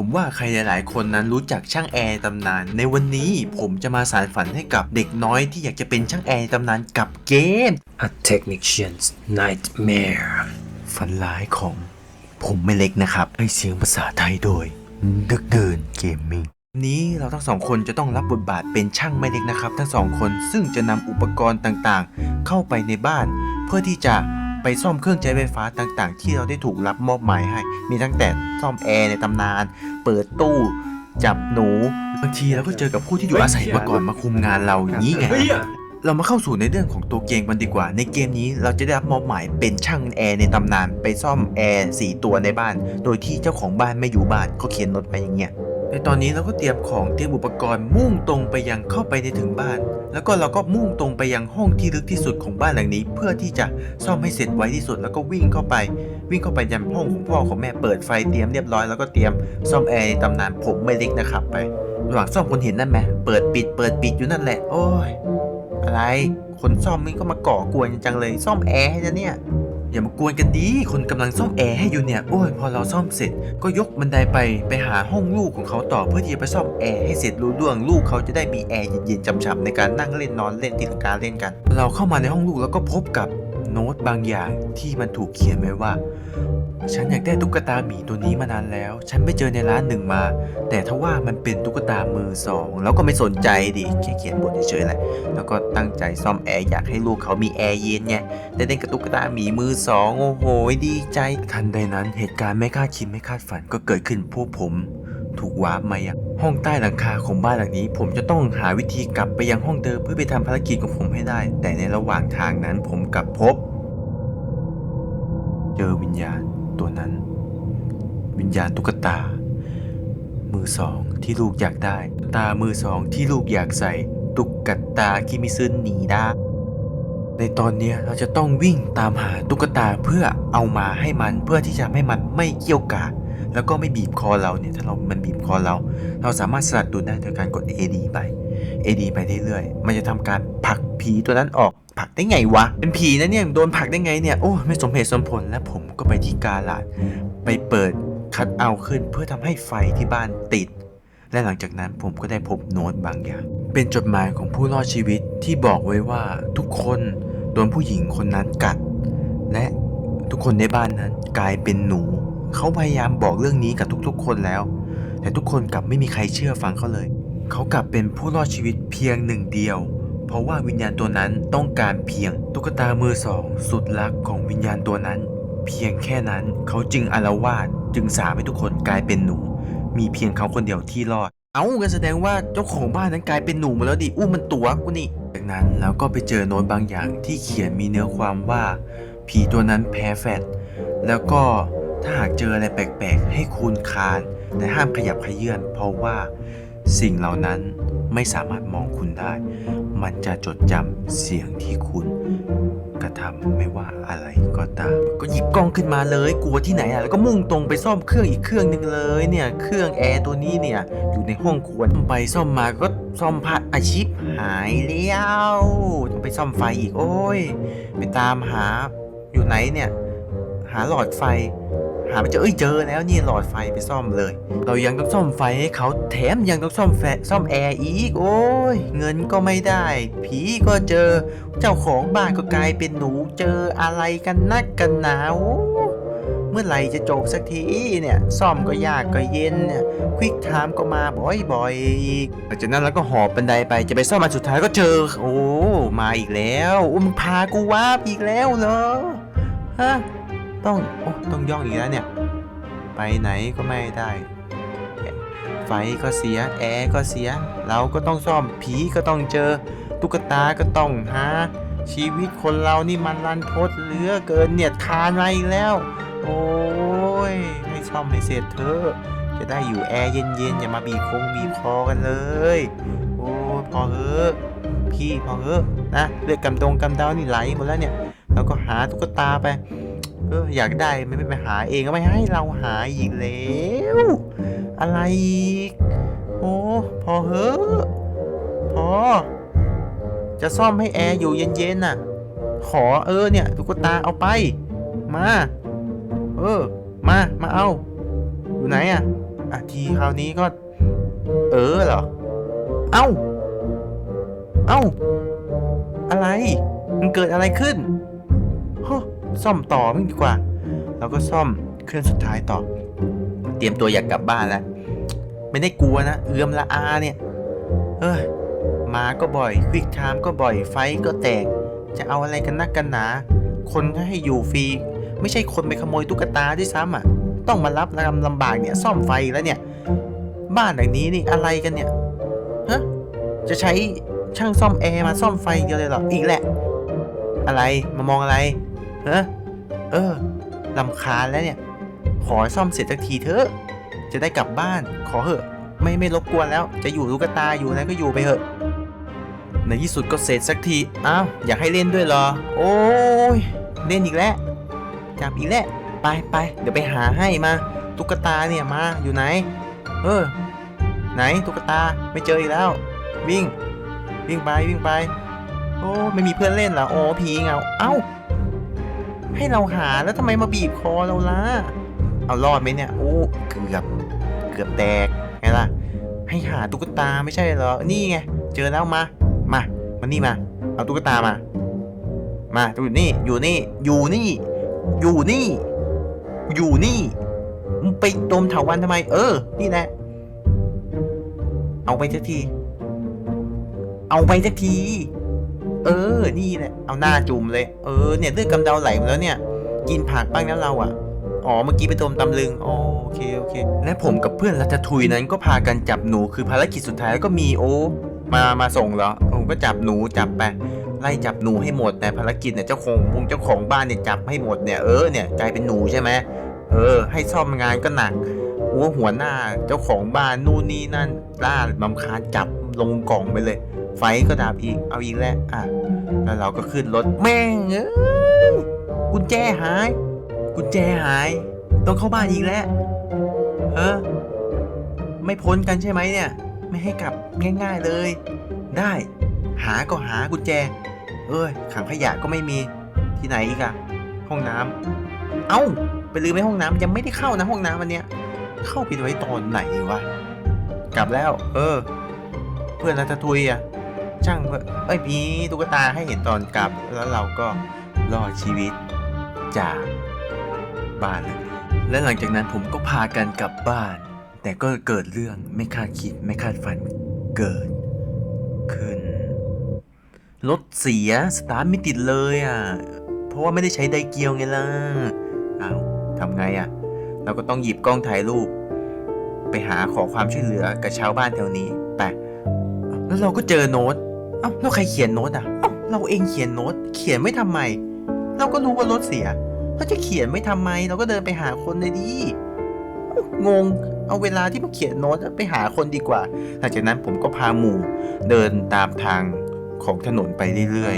ผมว่าใครหลาย ๆ คนนั้นรู้จักช่างแอร์ตำนาน ในวันนี้ผมจะมาสารฝันให้กับเด็กน้อยที่อยากจะเป็นช่างแอร์ตำนานกับเกม A technician's nightmare ฝันร้ายของ ผมไม่เล็กนะครับให้เสียงภาษาไทยโดยดึกเดินเกมมิ่งนี้เราทั้งสองคนจะต้องรับบทบาทเป็นช่างไม่เล็กนะครับ ทั้งสองคนซึ่งจะนำอุปกรณ์ต่างๆ เข้าไปในบ้าน เพื่อที่จะ ไปซ่อมเครื่องใช้ไฟฟ้าต่างๆ ที่เราได้ถูกรับมอบหมายให้ มีตั้งแต่ซ่อมแอร์ในตำนาน เปิดตู้จับหนูบางทีเราก็เจอกับผู้ที่อยู่อาศัยมาก่อนมาคุมงานเราอย่างนี้ไงเรามาเข้าสู่ในเรื่องของตัวเกมกันดีกว่า ในเกมนี้เราจะได้รับมอบหมายเป็นช่างแอร์ในตำนาน ไปซ่อมแอร์สีตัวในบ้าน โดยที่เจ้าของบ้านไม่อยู่บ้านเขาเขียนโน้ตไปอย่างเงี้ย ในตอนนี้เราก็เตรียมของเตรียมอุปกรณ์มุ่งตรงไปยังเข้าไปในถึงบ้าน แล้วก็เราก็มุ่งตรงไปยังห้องที่ลึกที่สุดของบ้านหลังนี้ เพื่อที่จะซ่อมให้เสร็จไวที่สุดแล้วก็วิ่งเข้าไป วิ่งเข้าไปยังห้องของพ่อของแม่เปิดไฟเตรียมเรียบร้อยแล้วก็เตรียมซ่อมแอร์ในตำนานผมไม่เล็กนะครับไประหว่างซ่อมคนเห็นนั่นไหมเปิดปิดเปิดปิดอยู่นั่นแหละ โอ้ยอะไรคนซ่อมมันก็มาก่อกวนจังเลย ซ่อมแอร์ให้นะเนี่ย อย่ามากวนกันดีคนกำลังซ่อมแอร์ให้อยู่เนี่ยโอ้ยพอเราซ่อมเสร็จ ก็ยกบันไดไปไปหาห้องลูกของเขาต่อเพื่อที่จะไปซ่อมแอร์ให้เสร็จรู้ด่วงลูกเขาจะได้มีแอร์เย็นๆจำๆในการนั่งเล่นนอนเล่นที่ทำการเล่นกัน เราเข้ามาในห้องลูกแล้วก็พบกับ โน้ตบางอย่างที่มันถูกเขียนไว้ว่า ฉันอยากได้ตุ๊กตาหมีตัวนี้มานานแล้ว ฉันไปเจอในร้านหนึ่งมา แต่ถ้าว่ามันเป็นตุ๊กตามือสองแล้วก็ไม่สนใจดิแค่เขียนบทเฉยๆแหละแล้วก็ตั้งใจซ่อมแอร์อยากให้ลูกเขามีแอร์เย็นไงได้เล่นกับตุ๊กตาหมีมือสองโอ้โหดีใจ ทันใดนั้นเหตุการณ์ไม่คาดคิดไม่คาดฝันก็เกิดขึ้นพวกผม ถูกวาร์ปมายังห้องใต้หลังคาของบ้านหลังนี้ ผมจะต้องหาวิธีกลับไปยังห้องเดิมเพื่อไปทำภารกิจของผมให้ได้ แต่ในระหว่างทางนั้นผมกลับพบ เจอวิญญาณตัวนั้น วิญญาณตุ๊กตา มือสองที่ลูกอยากได้ ตามือสองที่ลูกอยากใส่ ตุ๊กตาคิมิซึนหนีได้ในตอนนี้เราจะต้องวิ่งตามหาตุ๊กตาเพื่อเอามาให้มันเพื่อที่จะให้มันไม่เกี่ยวกาด แล้วก็ไม่บีบคอเราเนี่ยถ้าเรา มันบีบคอเรา เราสามารถสลัดดูได้โดยการกด AD ไป AD ไปเรื่อยๆ มันจะทำการผลักผีตัวนั้นออกผลักได้ไงวะ เป็นผีนะเนี่ยโดนผลักได้ไงเนี่ยโอ้ไม่สมเหตุสมผลและผมก็ไปที่กาลาดไปเปิดคัดเอาขึ้นเพื่อทำให้ไฟที่บ้านติด และหลังจากนั้นผมก็ได้พบโน้ตบางอย่าง เป็นจดหมายของผู้รอดชีวิตที่บอกไว้ว่าทุกคนโดนผู้หญิงคนนั้นกัด และทุกคนในบ้านนั้นกลายเป็นหนู เขาพยายามบอกเรื่องนี้กับทุกๆ คนแล้ว แต่ทุกคนกลับไม่มีใครเชื่อฟังเขาเลย เขากลับเป็นผู้รอดชีวิตเพียงหนึ่งเดียว เพราะว่าวิญญาณตัวนั้นต้องการเพียงตุ๊กตามือสอง สุดรักของวิญญาณตัวนั้น เพียงแค่นั้นเขาจึงอาละวาดจึงสาปให้ทุกคนกลายเป็นหนู มีเพียงเขาคนเดียวที่รอด เอาก็แสดงว่าเจ้าของบ้านนั้นกลายเป็นหนูมาแล้วดิอู้มันตัวกูนี่จากนั้นเราก็ไปเจอโน้ตบางอย่างที่เขียนมีเนื้อความว่า ผีตัวนั้นแพ้แฟตแล้วก็ ถ้าหากเจออะไรแปลกๆ ให้คูณคานแต่ห้ามขยับขยื่นเพราะว่าสิ่งเหล่านั้นไม่สามารถมองคุณได้ มันจะจดจำเสียงที่คุณกระทำไม่ว่าอะไรก็ตาม ก็หยิบกล้องขึ้นมาเลยกลัวที่ไหนอะแล้วก็มุ่งตรงไปซ่อมเครื่องอีกเครื่องหนึ่งเลยเนี่ยเครื่องแอร์ตัวนี้เนี่ยอยู่ในห้องครัวไปซ่อมมาก็ซ่อมพัดอาชีพหายแล้วต้องไปซ่อมไฟอีกโอ้ย ไปตามหาอยู่ไหนเนี่ยาหลอดไฟ หาไม่เจอเอ้ยเจอแล้วนี่หลอดไฟไปซ่อมเลย เรายังต้องซ่อมไฟให้เขาแถมยังต้องซ่อมแฟซ่อมแอร์อีก โอ้ยเงินก็ไม่ได้ ผีก็เจอ เจ้าของบ้านก็กลายเป็นหนูเจออะไรกันนักกันหนาวเมื่อไหร่จะจบสักทีเนี่ยซ่อมก็ยากก็เย็นเนี่ยควิกไทม์ก็มาบ่อยๆอีกหลังจากนั้นเราก็หอบบันไดไปจะไปซ่อมอันสุดท้ายก็เจอ โอ้มาอีกแล้วอุ้มพากูวาบอีกแล้วเหรอฮะ ต้องโอ้ต้องย่องอีกแล้วเนี่ย ไปไหนก็ไม่ได้ ไฟก็เสีย แอร์ก็เสีย เราก็ต้องซ่อม ผีก็ต้องเจอ ตุ๊กตาก็ต้องหา ชีวิตคนเรานี่มันรันทดเหลือเกินเนี่ยคานมาอีกแล้ว โอ้ยให้ซ่อมให้เสร็จเถอะจะได้อยู่แอร์เย็นๆอย่ามาบีบคงบีบคอกันเลย โอ้พอเถอะพี่พอเถอะนะเลือดกำดงกำเดานี่ไหลหมดแล้วเนี่ยเราก็หาตุ๊กตาไป เอออยากได้ไม่ไม่ไปหาเองก็ไม่ให้เราหาอีกแล้ว อะไรอีกโอ้พอเหอะพอ จะซ่อมให้แอร์อยู่เย็นๆน่ะ ขอเออเนี่ยตุ๊กตาเอาไป มา เออ มามาเอา อยู่ไหนอะอะทีคราวนี้ก็ เออเหรอ เอ้า เอ้า อะไร มันเกิดอะไรขึ้น ซ่อมต่อมันดีกว่า เราก็ซ่อมเครื่องสุดท้ายต่อ เตรียมตัวอยากกลับบ้านแล้ว ไม่ได้กลัวนะ เอื้อมละอาเนี่ยเอ้ยมาก็บ่อย ควิกไทม์ก็บ่อย ไฟก็แตก จะเอาอะไรกันนักกันหนา คนถ้าให้อยู่ฟรี ไม่ใช่คนไปขโมยตุ๊กตาด้วยซ้ำอะ ต้องมารับลำลำบากเนี่ย ซ่อมไฟแล้วเนี่ย บ้านหลังนี้นี่อะไรกันเนี่ย ฮะ จะใช้ช่างซ่อมแอร์มาซ่อมไฟเดียวเลยเหรอ อีกแหละ อะไร มามองอะไร ฮะเออลำคาญแล้วเนี่ย ขอซ่อมเสร็จสักทีเถอะ จะได้กลับบ้าน ขอเถอะ ไม่ไม่รบกวนแล้ว จะอยู่ลูกตาอยู่นะก็อยู่ไปเถอะ ในที่สุดก็เสร็จสักที อ้าว อยากให้เล่นด้วยเหรอ โอ้ย เล่นอีกแล้ว จับอีกแล้ว ไปไปเดี๋ยวไปหาให้มา ตุ๊กตาเนี่ยมา อยู่ไหน เออ ไหนตุ๊กตา ไม่เจออีกแล้ว วิ่ง วิ่งไปวิ่งไป โอ้ ไม่มีเพื่อนเล่นเหรอ โอ้ ผีเงา เอ้า ให้เราหาแล้วทำไมมาบีบคอเราล่ะ เอารอดไหมเนี่ย โอ้เกือบ เกือบแตกไงล่ะ ให้หาตุ๊กตาไม่ใช่เหรอ นี่ไง เจอแล้วมา มามานี่มา เอาตุ๊กตามา มาอยู่นี่ อยู่นี่ อยู่นี่ อยู่นี่ อยู่นี่มึงไปดมเถาวันทำไม เออ นี่แหละ เอาไปสักที เอาไปสักที เออ นี่แหละ เอาหน้าจุ่มเลย เออ เนี่ยเลือดกำเดาไหลมดแล้วเนี่ย กินผักบ้างนะเราอะ อ๋อ เมื่อกี้ไปต้มตำลึงโอเค โอเค และผมกับเพื่อนรัตทุยนั้นก็พากันจับหนู คือภารกิจสุดท้ายแล้วก็มีโอ มา มาส่งเหรอ ผมก็จับหนูจับไป ไล่จับหนูให้หมดแต่ภารกิจเนี่ยเจ้าของวงเจ้าของบ้านเนี่ยจับให้หมดเนี่ย เออ เนี่ยกลายเป็นหนูใช่ไหมเออ ให้ซ่อมงานก็หนักโอ้หัวหน้าเจ้าของบ้านนู่นนี่นั่นล่าบำคาญจับลงกล่องไปเลย ไฟก็ดับอีก เอาอีกแล้วอะแล้วเราก็ขึ้นรถแม่งเอ้ยกุญแจหาย กุญแจหาย ต้องเข้าบ้านอีกแล้วเออไม่พ้นกันใช่ไหมเนี่ย ไม่ให้กลับง่ายๆเลย ได้ หาก็หากุญแจ เอ้ยขังขยะก็ไม่มีที่ไหนอีกอะห้องน้ำเอ้า ไปลืมไว้ห้องน้ำยังไม่ได้เข้านะห้องน้ำวันเนี้ย เข้าไปไว้ตอนไหนวะ กลับแล้ว เออ เพื่อนนัททุยอะ ช่างเอ้ยมีตุ๊กตาให้เห็นตอนกลับ แล้วเราก็รอดชีวิตจากบ้านเลยและหลังจากนั้นผมก็พากันกลับบ้าน แต่ก็เกิดเรื่องไม่คาดคิดไม่คาดฝันเกิดขึ้น รถเสียสตาร์ทไม่ติดเลยอะ เพราะว่าไม่ได้ใช้ไดเกียวไงล่ะอ้าวทำไงอะ เราก็ต้องหยิบกล้องถ่ายรูป ไปหาขอความช่วยเหลือกับชาวบ้านแถวนี้ แล้วเราก็เจอโน้ตเอ้าแล้วใครเขียนโน้ตอะเอ้าเราเองเขียนโน้ต เขียนไม่ทำไม เราก็รู้ว่ารถเสียเราจะเขียนไม่ทำไม เราก็เดินไปหาคนเลยดีงงเอาเวลาที่มาเขียนโน้ตไปหาคนดีกว่า หลังจากนั้นผมก็พาหมู่เดินตามทางของถนนไปเรื่อย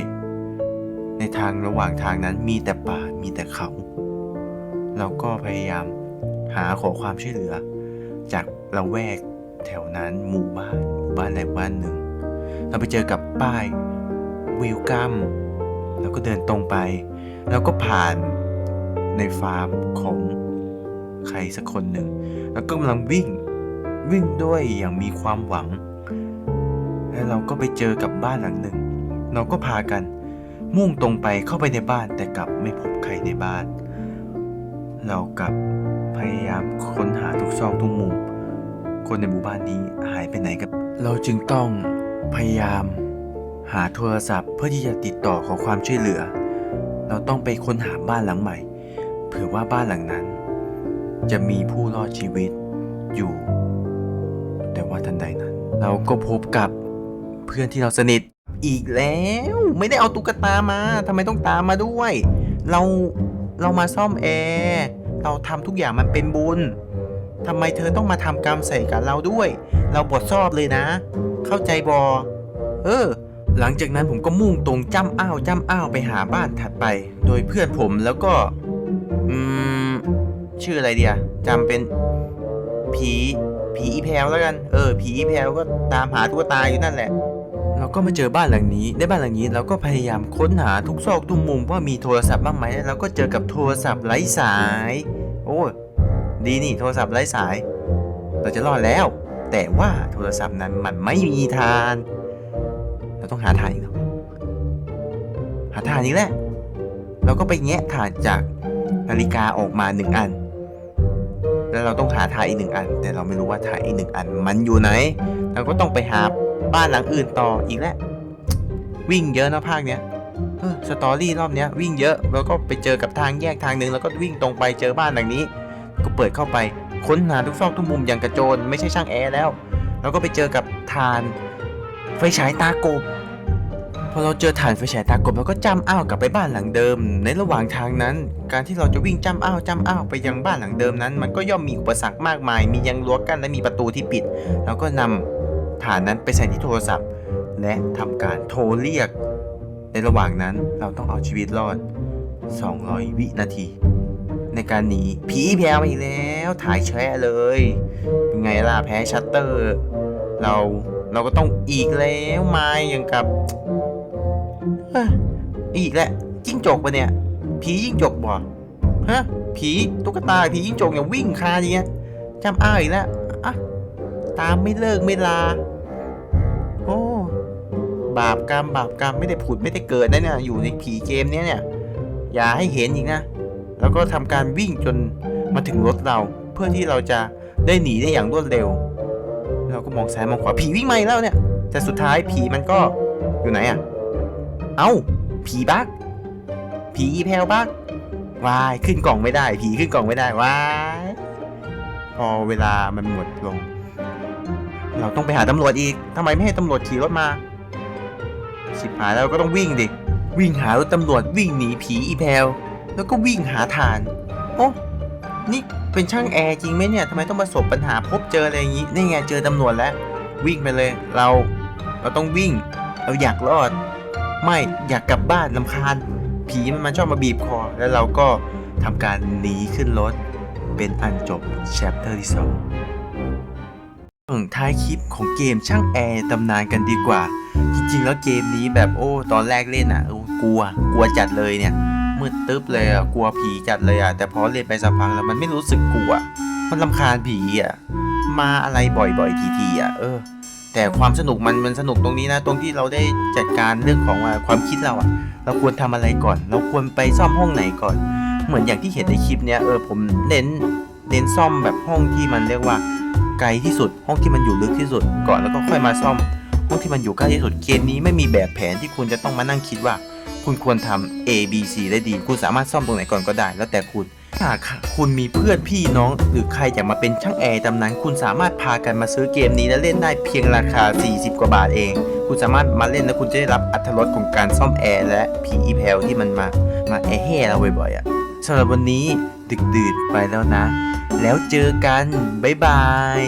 ๆ ในทางระหว่างทางนั้นมีแต่ป่ามีแต่เขา เราก็พยายามหาขอความช่วยเหลือ จากละแวกแถวนั้นหมู่บ้านหมู่บ้านใดบ้านหนึ่ง เราไปเจอกับป้ายวิลกัมแล้วก็เดินตรงไป แล้วก็ผ่านในฟาร์มของใครสักคนหนึ่ง แล้วก็กำลังวิ่งวิ่งด้วยอย่างมีความหวัง แล้วเราก็ไปเจอกับบ้านหลังหนึ่ง เราก็พากันมุ่งตรงไปเข้าไปในบ้านแต่กลับไม่พบใครในบ้าน เรากลับพยายามค้นหาทุกซอกทุกมุม คนในหมู่บ้านนี้หายไปไหนกัน เราจึงต้อง พยายาม หาโทรศัพท์เพื่อที่จะติดต่อขอความช่วยเหลือ เราต้องไปค้นหาบ้านหลังใหม่ เผื่อว่าบ้านหลังนั้น จะมีผู้รอดชีวิตอยู่ แต่ว่าทันใดนั้น เราก็พบกับเพื่อนที่เราสนิทอีกแล้ว ไม่ได้เอาตุ๊กตามาทำไมต้องตามมาด้วย เราเรามาซ่อมแอร์เราทำทุกอย่างมันเป็นบุญทำไมเธอต้องมาทำกรรมใส่กับเราด้วย เราบทชอบเลยนะ เข้าใจบอ เออ หลังจากนั้นผมก็มุ่งตรงจ้ำอ้าวจ้ำอ้าวไปหาบ้านถัดไป โดยเพื่อนผมแล้วก็ อืม ชื่ออะไรเดียจำเป็นผีผีอีแพลวแล้วกัน เออ ผีอีแพลวก็ตามหาตุ๊กตาอยู่นั่นแหละ เราก็มาเจอบ้านหลังนี้ในบ้านหลังนี้เราก็พยายามค้นหาทุกซอกทุกมุมว่ามีโทรศัพท์บ้างไหมแล้วเราก็เจอกับโทรศัพท์ไร้สาย โอ้ ดีนี่โทรศัพท์ไร้สาย เราจะรอดแล้ว แต่ว่าโทรศัพท์นั้นมันไม่มีทาน เราต้องหาทานอีกแล้วหาทานอีกแล้วเราก็ไปแงะทานจากนาฬิกาออกมาหนึ่งอัน แล้วเราต้องหาทานอีกหนึ่งอัน แต่เราไม่รู้ว่าทานอีกหนึ่งอัน มันอยู่ไหน เราก็ต้องไปหาบ้านหลังอื่นต่ออีกแล้ววิ่งเยอะนะภาคเนี้ยสตอรี่รอบเนี้ยวิ่งเยอะแล้วก็ไปเจอกับทางแยกทางหนึ่งแล้วก็วิ่งตรงไปเจอบ้านหลังนี้ ก็เปิดเข้าไป ค้นหาทุกซอกทุกมุมอย่างกระโจนไม่ใช่ช่างแอร์แล้ว แล้วก็ไปเจอกับทานไฟฉายตากบพอเราเจอฐานไฟฉายตากบเราก็จำอ้าวกลับไปบ้านหลังเดิม ในระหว่างทางนั้น การที่เราจะวิ่งจำอ้าวจำอ้าวไปยังบ้านหลังเดิมนั้น มันก็ย่อมมีอุปสรรคมากมาย มียังรั้วกั้นและมีประตูที่ปิดแล้วก็นำฐานนั้นไปใส่ที่โทรศัพท์ และทำการโทรเรียก ในระหว่างนั้นเราต้องเอาชีวิตรอด 200 วินาที ในการหนี ผีแพ้มาอีกแล้ว ถ่ายแชะเลย เป็นไงล่ะแพ้ชัตเตอร์ เราเราก็ต้องอีกแล้วมาอย่างกับอีกแล้วจิ้งจกปะเนี่ย ผีจิ้งจกบ่ฮะผีตุ๊กตาผีจิ้งจกอย่างวิ่งคาอย่างเงี้ยจำอ้าวอีกแล้วอะตามไม่เลิกไม่ลา โอ้บาปกรรมบาปกรรมไม่ได้ผุดไม่ได้เกิดนะเนี่ยอยู่ในผีเกมเนี้ยเนี่ย อย่าให้เห็นอีกนะ แล้วก็ทำการวิ่งจนมาถึงรถเรา เพื่อที่เราจะได้หนีได้อย่างรวดเร็ว เราก็มองซ้ายมองขวาผีวิ่งมาอีกแล้วเนี่ย แต่สุดท้ายผีมันก็อยู่ไหนอะ่ะเอ้า ผีบักผีอีแพลบักวายขึ้นกล่องไม่ได้ ผีขึ้นกล่องไม่ได้วายพอเวลามันหมดลง เราต้องไปหาตำรวจอีกทำไมไม่ให้ตำรวจขี่รถมาชิบหายแล้วก็ต้องวิ่งดิวิ่งหารถตำรวจวิ่งหนีผีอีแพล แล้วก็วิ่งหาทาน โอ้นี่เป็นช่างแอร์จริงไหมเนี่ยทำไมต้องประสบปัญหาพบเจออะไรอย่างนี้ นี่ไงเจอตำรวจแล้ว วิ่งไปเลย เรา เราต้องวิ่ง เราอยากรอด ไม่อยากกลับบ้านลำคาญ ผีมันมาชอบมาบีบคอ แล้วเราก็ทำการหนีขึ้นรถ เป็นอันจบ chapter ที่สองส่วนท้ายคลิปของเกมช่างแอร์ตำนานกันดีกว่า จริงๆ แล้วเกมนี้แบบโอ้ ตอนแรกเล่นอะกลัว กลัวจัดเลยเนี่ย มืดตึ๊บเลยอะกลัวผีจัดเลยอะแต่พอเล่นไปสักพักแล้วมันไม่รู้สึกกลัว มันลำคาญผีอะมาอะไรบ่อยๆทีๆอะเออ แต่ความสนุกมันมันสนุกตรงนี้นะ ตรงที่เราได้จัดการเรื่องของความคิดเราอะ เราควรทำอะไรก่อน เราควรไปซ่อมห้องไหนก่อน เหมือนอย่างที่เห็นในคลิปเนี้ยเออผมเน้นเน้นซ่อมแบบห้องที่มันเรียกว่าไกลที่สุด ห้องที่มันอยู่ลึกที่สุดก่อนแล้วก็ค่อยมาซ่อมห้องที่มันอยู่ใกล้ที่สุดเกมนี้ไม่มีแบบแผนที่คุณจะต้องมานั่งคิดว่า คุณควรทำ A B C ได้ดี คุณสามารถซ่อมตรงไหนก่อนก็ได้ แล้วแต่คุณหากคุณมีเพื่อนพี่น้อง หรือใครอยากมาเป็นช่างแอร์ตำนานคุณสามารถพากันมาซื้อเกมนี้และเล่นได้เพียงราคา 40 กว่าบาทเอง คุณสามารถมาเล่นแล้วคุณจะได้รับอรรถรสของการซ่อมแอร์และผีอีแพลที่มันมา มาแอร์แห่เราบ่อยๆอะสำหรับวันนี้ดึกดื่นไปแล้วนะ แล้วเจอกัน บ๊ายบาย